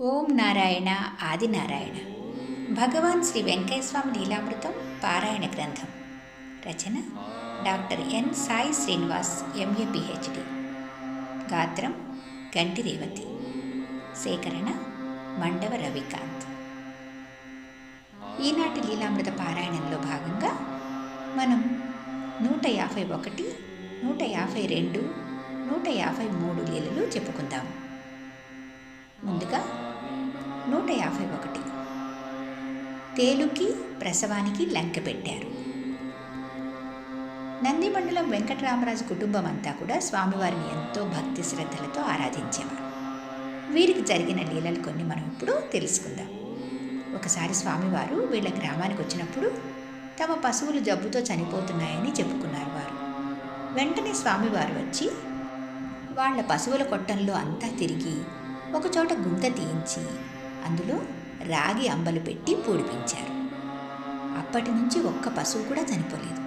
ఓం నారాయణ ఆదినారాయణ. భగవాన్ శ్రీ వెంకయ్యస్వామి లీలామృతం పారాయణ గ్రంథం. రచన doctor N Sai Srinivas MA PhD. గాత్రం గంటి రేవతి. సేకరణ మండవ రవికాంత్. ఈనాటి లీలామృత పారాయణంలో భాగంగా మనం నూట యాభై ఒకటి నూట యాభై రెండు నూట యాభై మూడు లీలలు చెప్పుకుందాం. ముందుగా తేలుకి ప్రసవానికి లంక పెట్టారు. నందిమండలం వెంకటరామరాజు కుటుంబం అంతా కూడా స్వామివారిని ఎంతో భక్తి శ్రద్ధలతో ఆరాధించేవారు. వీరికి జరిగిన లీలలు కొన్ని మనం ఇప్పుడు తెలుసుకుందాం. ఒకసారి స్వామివారు వీళ్ళ గ్రామానికి వచ్చినప్పుడు తమ పశువులు జబ్బుతో చనిపోతున్నాయని చెప్పుకున్నారు వారు. వెంటనే స్వామివారు వచ్చి వాళ్ళ పశువుల కొట్టంలో అంతా తిరిగి ఒకచోట గుంత తీయించి అందులో రాగి అంబలు పెట్టి పూడిపించారు. అప్పటి నుంచి ఒక్క పశువు కూడా చనిపోలేదు.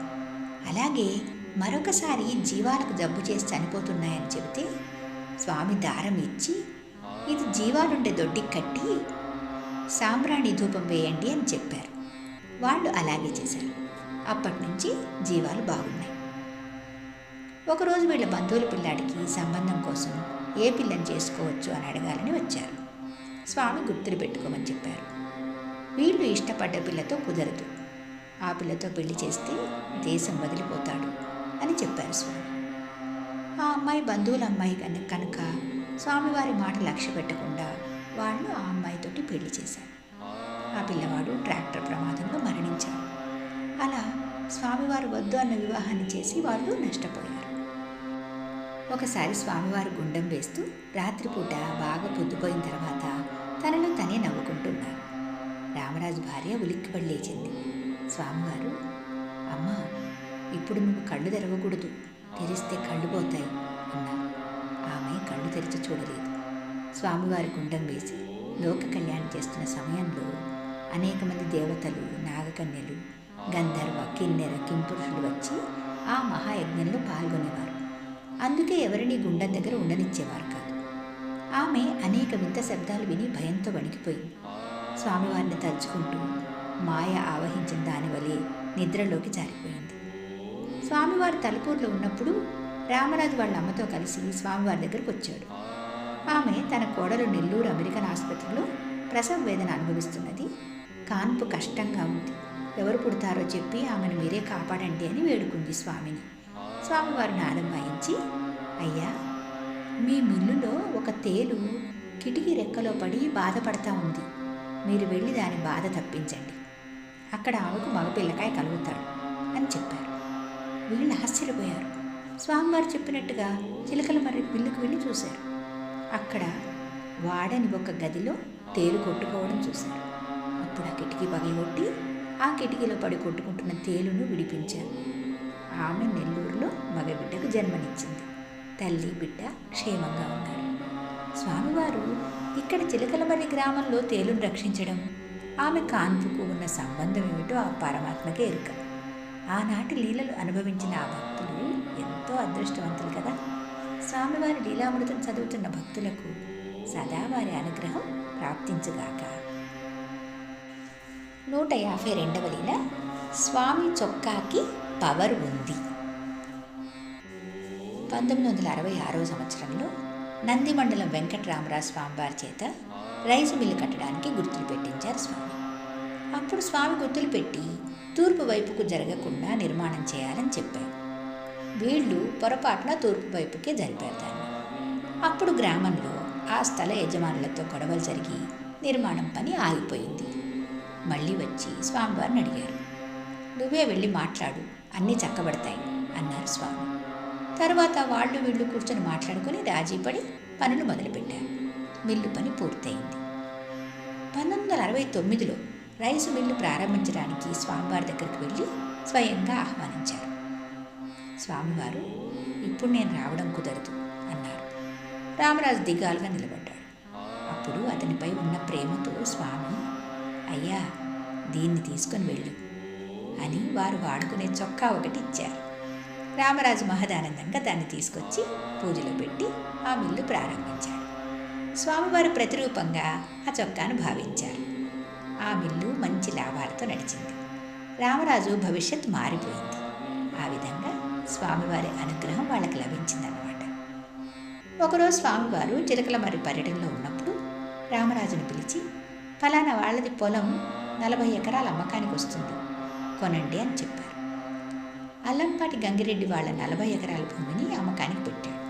అలాగే మరొకసారి జీవాలకు జబ్బు చేసి చనిపోతున్నాయని చెబితే స్వామి దారం ఇచ్చి ఇది జీవాలుండే దొడ్డికి కట్టి సాంబ్రాణి ధూపం వేయండి అని చెప్పారు. వాళ్ళు అలాగే చేశారు. అప్పటి నుంచి జీవాలు బాగున్నాయి. ఒకరోజు వీళ్ళ బంధువుల పిల్లాడికి సంబంధం కోసం ఏ పిల్లని చేసుకోవచ్చు అని అడగాలని వచ్చారు. స్వామి గుర్తులు పెట్టుకోమని చెప్పారు. వీళ్ళు ఇష్టపడ్డ పిల్లతో కుదరదు. ఆ పిల్లతో పెళ్ళి చేస్తే దేశం వదిలిపోతాడు అని చెప్పారు స్వామి. ఆ అమ్మాయి బంధువుల అమ్మాయి కనుక కనుక స్వామివారి మాట లక్ష్య పెట్టకుండా వాళ్ళు ఆ అమ్మాయితోటి పెళ్ళి చేశారు. ఆ పిల్లవాడు ట్రాక్టర్ ప్రమాదంలో మరణించాడు. అలా స్వామివారు వద్దు అన్న వివాహాన్ని చేసి వాళ్ళు నష్టపోయారు. ఒకసారి స్వామివారు గుండం వేస్తూ రాత్రిపూట బాగా పొద్దుపోయిన తర్వాత తనలో తనే నవ్వుకుంటున్నారు రామరాజు భార్య ఉలిక్కిపడి లేచింది. స్వామివారు అమ్మా ఇప్పుడు నువ్వు కళ్ళు తెరవకూడదు. తెరిస్తే కళ్ళు పోతాయి అన్నారు. ఆమె కళ్ళు తెరిచి చూడలేదు. స్వామివారి గుండం వేసి లోక కళ్యాణం చేస్తున్న సమయంలో అనేక మంది దేవతలు నాగకన్యలు గంధర్వ కిన్నెర కింపురుషులు వచ్చి ఆ మహాయజ్ఞంలో పాల్గొనేవారు. అందుకే ఎవరిని గుండం దగ్గర ఉండనిచ్చేవారు ఆమె అనేక వింత శబ్దాలు విని భయంతో వణికిపోయింది స్వామివారిని తలుచుకుంటూ మాయ ఆవహించిన దానివలి నిద్రలోకి జారిపోయింది. స్వామివారి తలపూర్లో ఉన్నప్పుడు రామరాజు వాళ్ళ అమ్మతో కలిసి స్వామివారి దగ్గరకు వచ్చాడు. ఆమె తన కోడలు నెల్లూరు అమెరికన్ ఆసుపత్రిలో ప్రసవ వేదన అనుభవిస్తున్నది. కాన్పు కష్టంగా ఉంది. ఎవరు పుడతారో చెప్పి ఆమెను మీరే కాపాడండి అని వేడుకుంది స్వామిని. స్వామివారు నాదం వాయించి అయ్యా మీ మిల్లులో ఒక తేలు కిటికీ రెక్కలో పడి బాధపడతా ఉంది. మీరు వెళ్ళి దాని బాధ తప్పించండి. అక్కడ ఆమెకు మగ పిల్లకాయ కలుగుతాడు అని చెప్పారు. వీళ్ళు ఆశ్చర్యపోయారు. స్వామివారు చెప్పినట్టుగా చిలకల మరి పిల్లకు వెళ్ళి చూశారు. అక్కడ వాడని ఒక గదిలో తేలు కొట్టుకోవడం చూశారు. అప్పుడు ఆ కిటికీ పగలగొట్టి ఆ కిటికీలో పడి కొట్టుకుంటున్న తేలును విడిపించారు. ఆమె నెల్లూరులో మగబిడ్డకు జన్మనిచ్చింది. తల్లి బిడ్డ క్షేమంగా ఉన్నారు స్వామివారు ఇక్కడ చిలకలమర్రి గ్రామంలో తేలును రక్షించడం ఆమె కాన్పుకు ఉన్న సంబంధం ఏమిటో ఆ పరమాత్మకే ఎరుక. ఆనాటి లీలలు అనుభవించిన ఆ భక్తులు ఎంతో అదృష్టవంతులు కదా. స్వామివారి లీలామృతం చదువుతున్న భక్తులకు సదా వారి అనుగ్రహం ప్రాప్తించుగాక. నూట యాభై రెండవ లీల స్వామి చొక్కాకి పవర్ ఉంది. పంతొమ్మిది వందల అరవై ఆరవ సంవత్సరంలో నందిమండలం వెంకటరామరాజు స్వామివారి చేత రైసు మిల్లు కట్టడానికి గుర్తులు పెట్టించారు స్వామి. అప్పుడు స్వామి గుర్తులు పెట్టి తూర్పు వైపుకు జరగకుండా నిర్మాణం చేయాలని చెప్పారు. వీళ్ళు పొరపాటున తూర్పు వైపుకే జరిపారు అప్పుడు గ్రామంలో ఆ స్థల యజమానులతో గొడవలు జరిగి నిర్మాణం పని ఆగిపోయింది. మళ్ళీ వచ్చి స్వామివారిని అడిగారు. నువ్వే వెళ్ళి మాట్లాడు అన్నీ చక్కబడతాయి అన్నారు స్వామి. తర్వాత వాళ్ళు వీళ్ళు కూర్చొని మాట్లాడుకొని రాజీపడి పనులు మొదలుపెట్టారు. మిల్లు పని పూర్తయింది. పంతొమ్మిది వందల అరవై తొమ్మిదిలో రైసు మిల్లు ప్రారంభించడానికి స్వామివారి దగ్గరికి వెళ్ళి స్వయంగా ఆహ్వానించారు. స్వామివారు ఇప్పుడు నేను రావడం కుదరదు అన్నారు. రామరాజు దిగాలుగా నిలబడ్డాడు. అప్పుడు అతనిపై ఉన్న ప్రేమతో స్వామి అయ్యా దీన్ని తీసుకొని వెళ్ళు అని వారు వాడుకునే చొక్కా ఒకటి ఇచ్చారు. రామరాజు మహదానందంగా దాన్ని తీసుకొచ్చి పూజలో పెట్టి ఆ మిల్లు ప్రారంభించాడు. స్వామివారు ప్రతిరూపంగా ఆ చొక్కాను భావించారు. ఆ మిల్లు మంచి లాభాలతో నడిచింది. రామరాజు భవిష్యత్ మారిపోయింది. ఆ విధంగా స్వామివారి అనుగ్రహం వాళ్ళకి లభించిందన్నమాట. ఒకరోజు స్వామివారు చిలకల పర్యటనలో ఉన్నప్పుడు రామరాజును పిలిచి ఫలానా వాళ్ళది పొలం నలభై ఎకరాల అమ్మకానికి వస్తుంది. కొనండి అని చెప్పారు. అల్లంపాటి గంగిరెడ్డి వాళ్ళ నలభై ఎకరాల భూమిని అమ్మకానికి పెట్టాడు.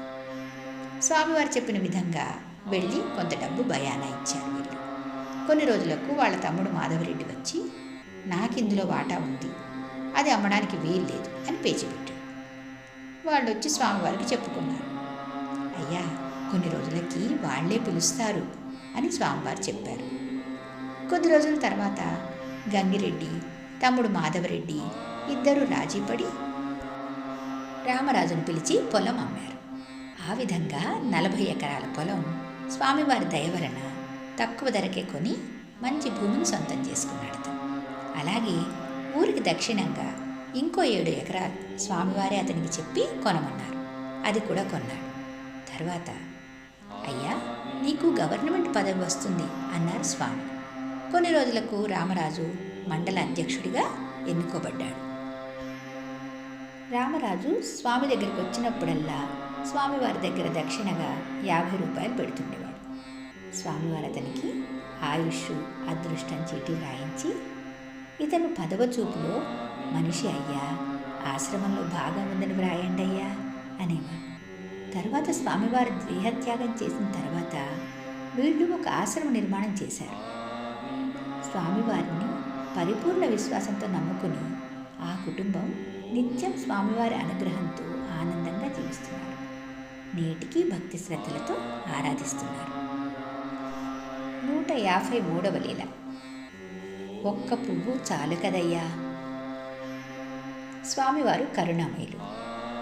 స్వామివారు చెప్పిన విధంగా వెళ్ళి కొంత డబ్బు భయానా ఇచ్చారు వీళ్ళు. కొన్ని రోజులకు వాళ్ళ తమ్ముడు మాధవరెడ్డి వచ్చి నాకిందులో వాటా ఉంది. అది అమ్మడానికి వీలు లేదు అని పేచిపెట్టాడు వాళ్ళు వచ్చి స్వామివారికి చెప్పుకున్నారు. అయ్యా కొన్ని రోజులకి వాళ్ళే పిలుస్తారు అని స్వామివారు చెప్పారు. కొద్ది రోజుల తర్వాత గంగిరెడ్డి తమ్ముడు మాధవరెడ్డి ఇద్దరు రాజీపడి రామరాజును పిలిచి పొలం అమ్మారు. ఆ విధంగా నలభై ఎకరాల పొలం స్వామివారి దయ వలన తక్కువ ధరకే కొని మంచి భూమిని సొంతం చేసుకున్నాడు అలాగే ఊరికి దక్షిణంగా ఇంకో ఏడు ఎకరాలు స్వామివారే అతనికి చెప్పి కొనమన్నారు. అది కూడా కొన్నాడు. తర్వాత అయ్యా నీకు గవర్నమెంట్ పదవి వస్తుంది అన్నారు స్వామి. కొన్ని రోజులకు రామరాజు మండల అధ్యక్షుడిగా ఎన్నుకోబడ్డాడు. రామరాజు స్వామి దగ్గరికి వచ్చినప్పుడల్లా స్వామివారి దగ్గర దక్షిణగా యాభై రూపాయలు పెడుతుండేవాడు. స్వామివారు అతనికి ఆయుష్ అదృష్టం చీటీ రాయించి ఇతను పదవ చూపులో మనిషి అయ్యా ఆశ్రమంలో భాగం ఉందని వ్రాయండి అయ్యా అనేవాడు. తర్వాత స్వామివారు దేహత్యాగం చేసిన తర్వాత వీళ్ళు ఒక ఆశ్రమ నిర్మాణం చేశారు. స్వామివారిని పరిపూర్ణ విశ్వాసంతో నమ్ముకుని ఆ కుటుంబం నిత్యం స్వామివారి అనుగ్రహంతో ఆనందంగా జీవిస్తున్నారు. నేటికి భక్తి శ్రద్ధలతో ఆరాధిస్తున్నారు. నూట యాభై మూడవ లీల. ఒక్క పువ్వు చాలు కదయ్యా. స్వామివారు కరుణామయులు.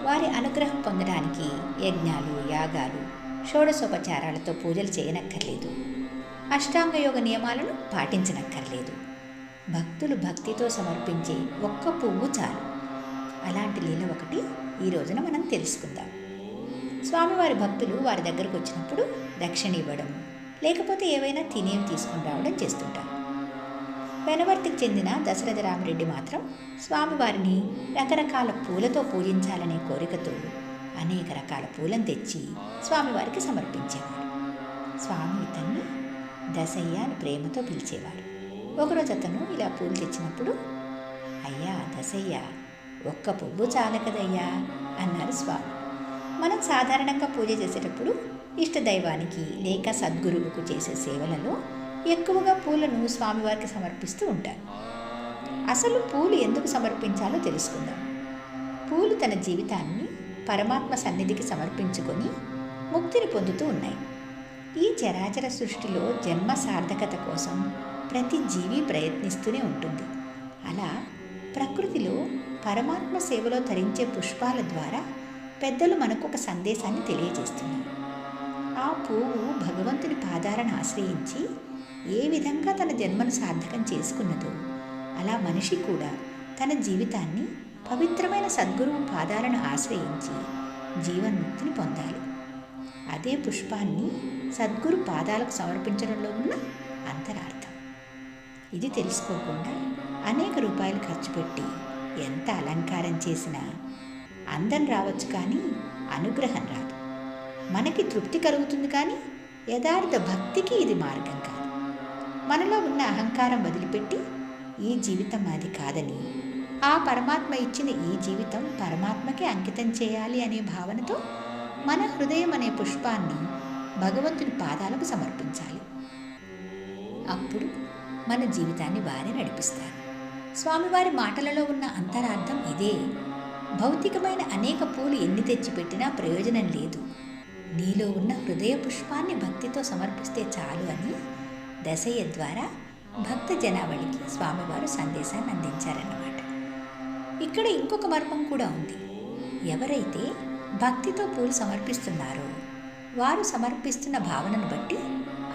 వారి అనుగ్రహం పొందడానికి యజ్ఞాలు యాగాలు షోడశోపచారాలతో పూజలు చేయనక్కర్లేదు. అష్టాంగ యోగ నియమాలను పాటించనక్కర్లేదు. భక్తులు భక్తితో సమర్పించే ఒక్క పువ్వు చాలు. అలాంటి లీల ఒకటి ఈ రోజున మనం తెలుసుకుందాం. స్వామివారి భక్తులు వారి దగ్గరకు వచ్చినప్పుడు దక్షిణ ఇవ్వడం లేకపోతే ఏవైనా తినేవి తీసుకుని రావడం చేస్తుంటారు. వెనవర్తికి చెందిన దశరథ రామరెడ్డి మాత్రం స్వామివారిని రకరకాల పూలతో పూజించాలనే కోరికతో అనేక రకాల పూలను తెచ్చి స్వామివారికి సమర్పించేవాడు స్వామి ఇతన్ని దశయ్య అని ప్రేమతో పిలిచేవారు. ఒకరోజు అతను ఇలా పూలు తెచ్చినప్పుడు అయ్యా దశయ్య ఒక్క పువ్వు చాలు కదయ్యా అన్నారు స్వామి. మనం సాధారణంగా పూజ చేసేటప్పుడు ఇష్టదైవానికి లేక సద్గురువుకు చేసే సేవలలో ఎక్కువగా పూలను స్వామివారికి సమర్పిస్తూ ఉంటారు. అసలు పూలు ఎందుకు సమర్పించాలో తెలుసుకుందాం. పూలు తన జీవితాన్ని పరమాత్మ సన్నిధికి సమర్పించుకొని ముక్తిని పొందుతూ ఉన్నాయి. ఈ చరాచర సృష్టిలో జన్మ సార్థకత కోసం ప్రతి జీవి ప్రయత్నిస్తూనే ఉంటుంది. అలా ప్రకృతిలో పరమాత్మ సేవలో ధరించే పుష్పాల ద్వారా పెద్దలు మనకు ఒక సందేశాన్ని తెలియజేస్తున్నారు. ఆ పువ్వు భగవంతుని పాదాలను ఆశ్రయించి ఏ విధంగా తన జన్మను సార్థకం చేసుకున్నదో అలా మనిషి కూడా తన జీవితాన్ని పవిత్రమైన సద్గురువు పాదాలను ఆశ్రయించి జీవన్ముక్తిని పొందాలి. అదే పుష్పాన్ని సద్గురు పాదాలకు సమర్పించడంలో ఉన్న అంతరార్థం. ఇది తెలుసుకోకుండా అనేక రూపాయలు ఖర్చు పెట్టి ఎంత అలంకారం చేసినా అందం రావచ్చు కానీ అనుగ్రహం రాదు. మనకి తృప్తి కలుగుతుంది కానీ యథార్థ భక్తికి ఇది మార్గం కాదు. మనలో ఉన్న అహంకారం వదిలిపెట్టి ఈ జీవితం అది కాదని ఆ పరమాత్మ ఇచ్చిన ఈ జీవితం పరమాత్మకే అంకితం చేయాలి అనే భావనతో మన హృదయం అనే పుష్పాన్ని భగవంతుని పాదాలకు సమర్పించాలి. అప్పుడు మన జీవితాన్ని వారే నడిపిస్తారు. స్వామివారి మాటలలో ఉన్న అంతరార్థం ఇదే. భౌతికమైన అనేక పూలు ఎన్ని తెచ్చిపెట్టినా ప్రయోజనం లేదు. నీలో ఉన్న హృదయ పుష్పాన్ని భక్తితో సమర్పిస్తే చాలు అని దశయ్య ద్వారా భక్త జనావళికి స్వామివారు సందేశాన్ని అందించారన్నమాట. ఇక్కడ ఇంకొక మర్మం కూడా ఉంది. ఎవరైతే భక్తితో పూలు సమర్పిస్తున్నారో వారు సమర్పిస్తున్న భావనను బట్టి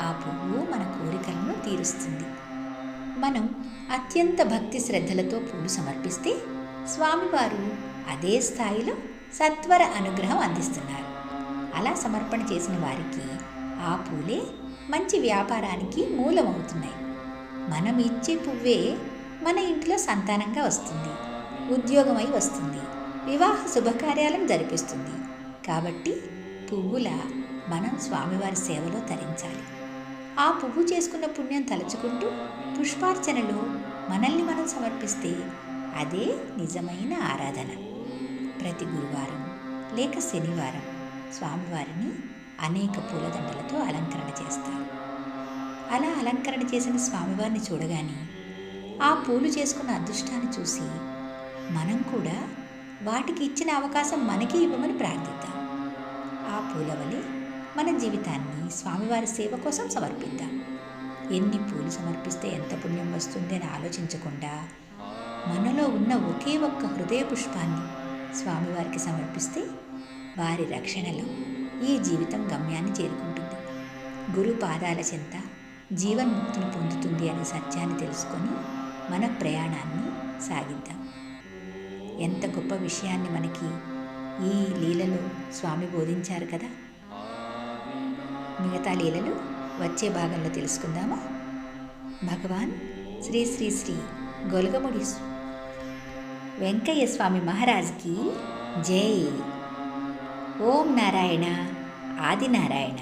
ఆ పువ్వు మన కోరికలను తీరుస్తుంది. మనం అత్యంత భక్తి శ్రద్ధలతో పూలు సమర్పిస్తే స్వామివారు అదే స్థాయిలో సత్వర అనుగ్రహం అందిస్తున్నారు. అలా సమర్పణ చేసిన వారికి ఆ పూలే మంచి వ్యాపారానికి మూలమవుతున్నాయి. మనం ఇచ్చే పువ్వే మన ఇంట్లో సంతానంగా వస్తుంది ఉద్యోగమై వస్తుంది వివాహ శుభకార్యాలను జరిపిస్తుంది. కాబట్టి పువ్వుల మనం స్వామివారి సేవలో తరించాలి. ఆ పువ్వు చేసుకున్న పుణ్యం తలుచుకుంటూ పుష్పార్చనలో మనల్ని మనం సమర్పిస్తే అదే నిజమైన ఆరాధన. ప్రతి గురువారం లేక శనివారం స్వామివారిని అనేక పూలదండలతో అలంకరణ చేస్తారు. అలా అలంకరణ చేసిన స్వామివారిని చూడగానే ఆ పూలు చేసుకున్న అదృష్టాన్ని చూసి మనం కూడా వాటికి ఇచ్చిన అవకాశం మనకి ఇవ్వమని ప్రార్థిద్దాం. ఆ పూల వలె మన జీవితాన్ని స్వామివారి సేవ కోసం సమర్పిద్దాం. ఎన్ని పూలు సమర్పిస్తే ఎంత పుణ్యం వస్తుంది అని ఆలోచించకుండా మనలో ఉన్న ఒకే ఒక్క హృదయ పుష్పాన్ని స్వామివారికి సమర్పిస్తే వారి రక్షణలో ఈ జీవితం గమ్యాన్ని చేరుకుంటుంది. గురు పాదాల చెంత జీవన్ముక్తిని పొందుతుంది అనే సత్యాన్ని తెలుసుకొని మన ప్రయాణాన్ని సాగిద్దాం. ఎంత గొప్ప విషయాన్ని మనకి ఈ లీలలో స్వామి బోధించారు కదా? మిగతా లీలలు వచ్చే భాగంలో తెలుసుకుందామా. భగవాన్ శ్రీ శ్రీ శ్రీ గొలగముడి వెంకయ్య స్వామి మహారాజ్కి జై. ఓం నారాయణ ఆదినారాయణ.